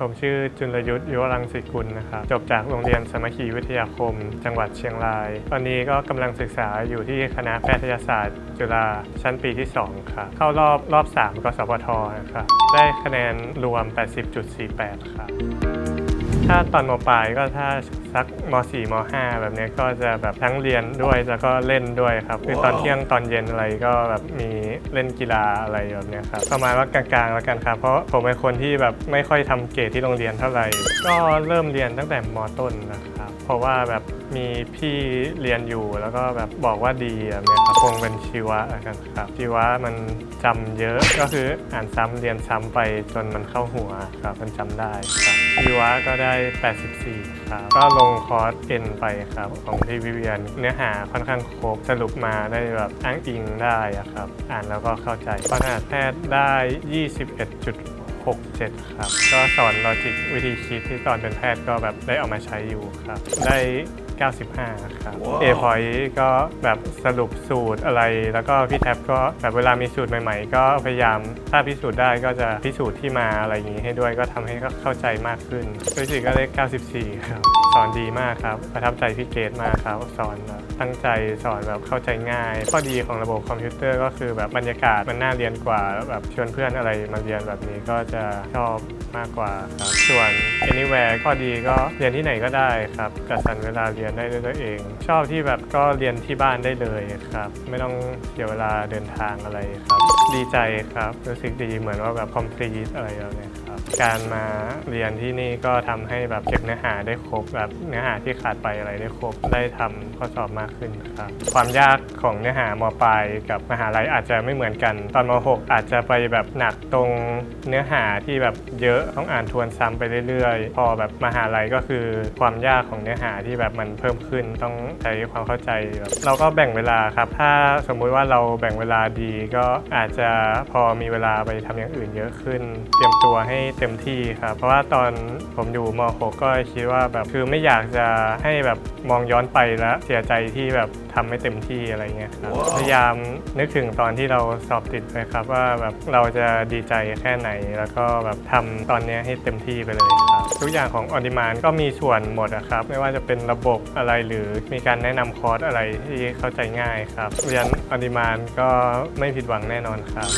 ผมชื่อจุลยุทธยุวรังสิกุลนะครับ จบจากโรงเรียนสมัคคีวิทยาคม จังหวัดเชียงราย ตอนนี้ก็กำลังศึกษาอยู่ที่คณะแพทยศาสตร์ จุฬาชั้นปีที่ 2 ครับ เข้ารอบรอบ 3กสพทนะครับ ได้คะแนนรวม 80.48 ครับ ถ้าตอนมปลายก็ถ้าสักม .4 ม .5 แบบเนี้ยก็จะแบบทั้งเรียนด้วยแล้วก็เล่นด้วยครับ คือตอนเที่ยงตอนเย็นอะไรก็แบบมีเล่นกีฬาอะไรแบบเนี้ยครับประมาณว่ากลางๆแล้วกันครับ เพราะผมเป็นคนที่แบบไม่ค่อยทำเกรดที่โรงเรียนเท่าไหร่ ก็เริ่มเรียนตั้งแต่มต้นนะครับ เพราะว่าแบบมีพี่เรียนอยู่แล้วก็แบบบอกว่าดีแบบเนี้ยครับคงเป็นชีวะกันครับชีวะมันจำเยอะก็คืออ่านซ้ำเรียนซ้ำไปจนมันเข้าหัวครับมันจำได้ครับชีวะก็ได้ 84 ครับ ก็ลงคอร์สเอ็นไปครับ ของพี่วิเวียนเนื้อหาค่อนข้างครบสรุปมาได้แบบอ้างอิงได้ครับ อ่านแล้วก็เข้าใจปัญหาแพทย์ได้ 6 7 ครับ ก็สอนลอจิกวิธีคิดที่ตอนเป็นแพทย์ก็แบบได้เอามาใช้อยู่ครับ ได้95 ครับ A point ก็แบบสรุปสูตรอะไร แล้วก็พี่แท็บก็แบบเวลามีสูตรใหม่ๆ ก็พยายามถ้าพิสูจน์ได้ก็จะพิสูจน์ที่มาอะไรอย่างนี้ให้ด้วยก็ทำให้เข้าใจมากขึ้นฟิสิกส์ก็ได้94 ครับ สอนดีมากครับ ประทับใจพี่เกดมากครับ สอนแบบตั้งใจสอนแบบเข้าใจง่ายข้อดีของระบบคอมพิวเตอร์ก็คือแบบบรรยากาศมันน่าเรียนกว่าแล้วแบบชวนเพื่อนอะไรมาเรียนแบบนี้ก็จะชอบ มากกว่าครับส่วน anywhere ข้อดีก็เรียนที่ไหนก็ได้ครับกัดสรรเวลาเรียนได้ด้วยตัวเอง ชอบที่แบบก็เรียนที่บ้านได้เลยครับ ไม่ต้องเสียเวลาเดินทางอะไรครับ ดีใจครับรู้สึกดีเหมือนว่าแบบ complete อะไรแบบเนี้ย ครับการมาเรียนที่นี่ก็ทำให้แบบเก็บเนื้อหาได้ครบแบบเนื้อหาที่ขาดไปอะไรได้ครบได้ทำข้อสอบมากขึ้นครับความยากของเนื้อหามปลายกับมหาลัยอาจจะไม่เหมือนกัน ตอนม .6 อาจจะไปแบบหนักตรงเนื้อหาที่แบบเยอะต้องอ่านทวนซ้ำไปเรื่อยๆ พอแบบมหาลัยก็คือความยากของเนื้อหาที่แบบมันเพิ่มขึ้นต้องใช้ความเข้าใจแบบเราก็แบ่งเวลาครับ ถ้าสมมุติว่าเราแบ่งเวลาดีก็อาจจะพอมีเวลาไปทำอย่างอื่นเยอะขึ้น เตรียมตัวให้เต็มที่ครับ เพราะว่าตอนผมอยู่ม .6 ก็คิดว่าแบบคือไม่อยากจะให้แบบมองย้อนไปแล้วเสียใจที่แบบทำไม่เต็มที่อะไรเงี้ยครับ พยายามนึกถึงตอนที่เราสอบติดไปครับ ว่าแบบเราจะดีใจแค่ไหน แล้วก็แบบทำตอนเนี้ยให้เต็มที่ไปเลยครับ ทุกอย่างของออนิมานก็มีส่วนหมดอะครับ ไม่ว่าจะเป็นระบบอะไรหรือมีการแนะนำคอร์สอะไรที่เข้าใจง่ายครับเรียนออนิมานก็ไม่ผิดหวังแน่นอนครับ